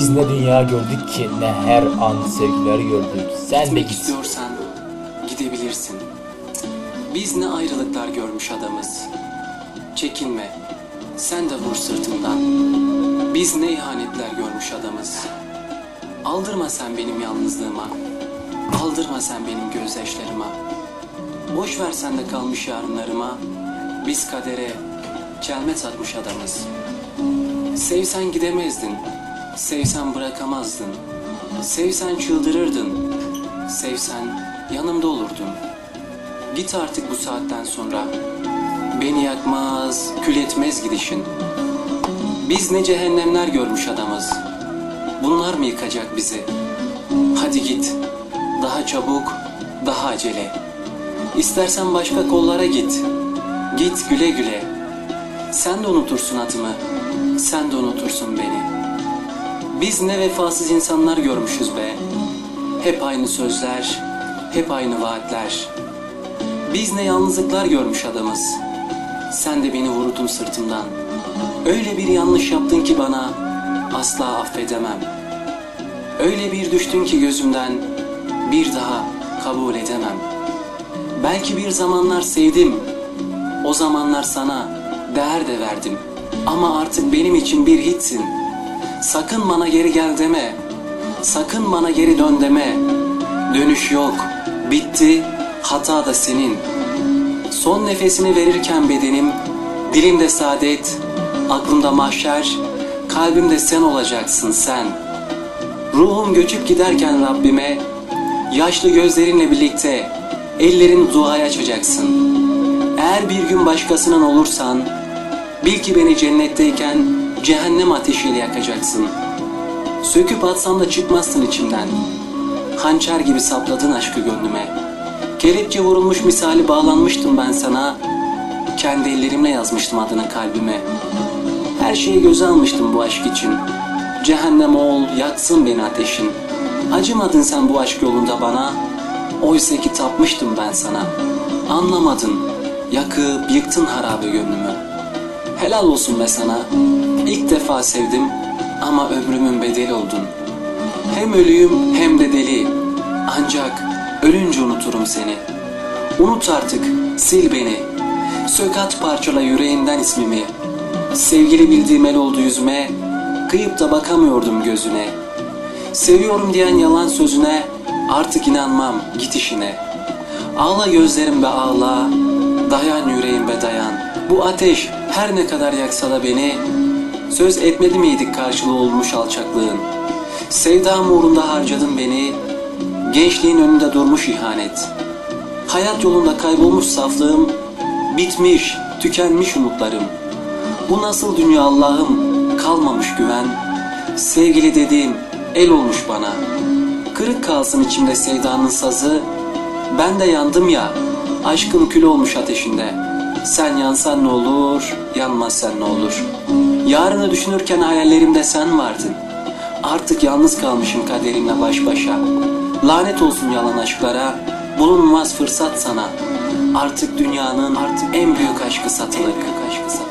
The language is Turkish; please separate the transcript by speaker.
Speaker 1: Biz ne dünya gördük ki ne her an sevgiler gördük. Sen de
Speaker 2: Gitmek
Speaker 1: git.
Speaker 2: istiyorsan gidebilirsin. Biz ne ayrılıklar görmüş adamız. Çekinme. Sen de vur sırtımdan. Biz ne ihanetler görmüş adamız. Aldırma sen benim yalnızlığıma. Aldırma sen benim gözyaşlarıma. Boş ver sen de kalmış yarınlarıma. Biz kadere çelme takmış adamız. Sevsen gidemezdin. Sevsen bırakamazdın. Sevsen çıldırırdın. Sevsen yanımda olurdun. Git artık bu saatten sonra. Beni yakmaz, kül etmez gidişin. Biz ne cehennemler görmüş adamız. Bunlar mı yıkacak bizi? Hadi git. Daha çabuk, daha acele. İstersen başka kollara git. Git güle güle. Sen de unutursun adımı. Sen de unutursun beni. Biz ne vefasız insanlar görmüşüz be. Hep aynı sözler, hep aynı vaatler. Biz ne yalnızlıklar görmüş adamız. Sen de beni vurdun sırtımdan. Öyle bir yanlış yaptın ki bana asla affedemem. Öyle bir düştün ki gözümden bir daha kabul edemem. Belki bir zamanlar sevdim. O zamanlar sana değer de verdim. Ama artık benim için bir hitsin. Sakın bana geri gel deme. Sakın bana geri dön deme. Dönüş yok. Bitti. Hata da senin. Son nefesini verirken bedenim, dilimde saadet, aklımda mahşer, kalbimde sen olacaksın sen. Ruhum göçüp giderken Rabbime, yaşlı gözlerinle birlikte ellerin duaya açacaksın. Eğer bir gün başkasının olursan, bil ki beni cennetteyken cehennem ateşiyle yakacaksın. Söküp atsam da çıkmazsın içimden. Hançer gibi sapladın aşkı gönlüme. Kelepçe vurulmuş misali bağlanmıştım ben sana. Kendi ellerimle yazmıştım adını kalbime. Her şeyi göze almıştım bu aşk için. Cehennem ol, yaksın beni ateşin. Acımadın sen bu aşk yolunda bana. Oysa ki tapmıştım ben sana. Anlamadın, yakıp yıktın harabe gönlümü. Helal olsun be sana. İlk defa sevdim ama ömrümün bedeli oldun. Hem ölüyüm hem de deli. Ancak ölünce unuturum seni. Unut artık, sil beni. Sök at parçala yüreğinden ismimi. Sevgili bildiğim el oldu yüzüme. Kıyıp da bakamıyordum gözüne. Seviyorum diyen yalan sözüne artık inanmam git işine. Ağla gözlerim be ağla, dayan yüreğim be dayan. Bu ateş her ne kadar yaksa da beni, söz etmedi miydik karşılığı olmuş alçaklığın. Sevdam uğrunda harcadın beni, gençliğin önünde durmuş ihanet. Hayat yolunda kaybolmuş saflığım, bitmiş, tükenmiş umutlarım. Bu nasıl dünya Allah'ım, kalmamış güven. Sevgili dediğim el olmuş bana. Kırık kalsın içimde sevdanın sazı. Ben de yandım ya, aşkın kül olmuş ateşinde. Sen yansan ne olur, yanmazsan ne olur. Yarını düşünürken hayallerimde sen vardın. Artık yalnız kalmışım kaderimle baş başa. Lanet olsun yalan aşklara, bulunmaz fırsat sana. Artık dünyanın artık en büyük aşkı satılık. En büyük aşkı satılık.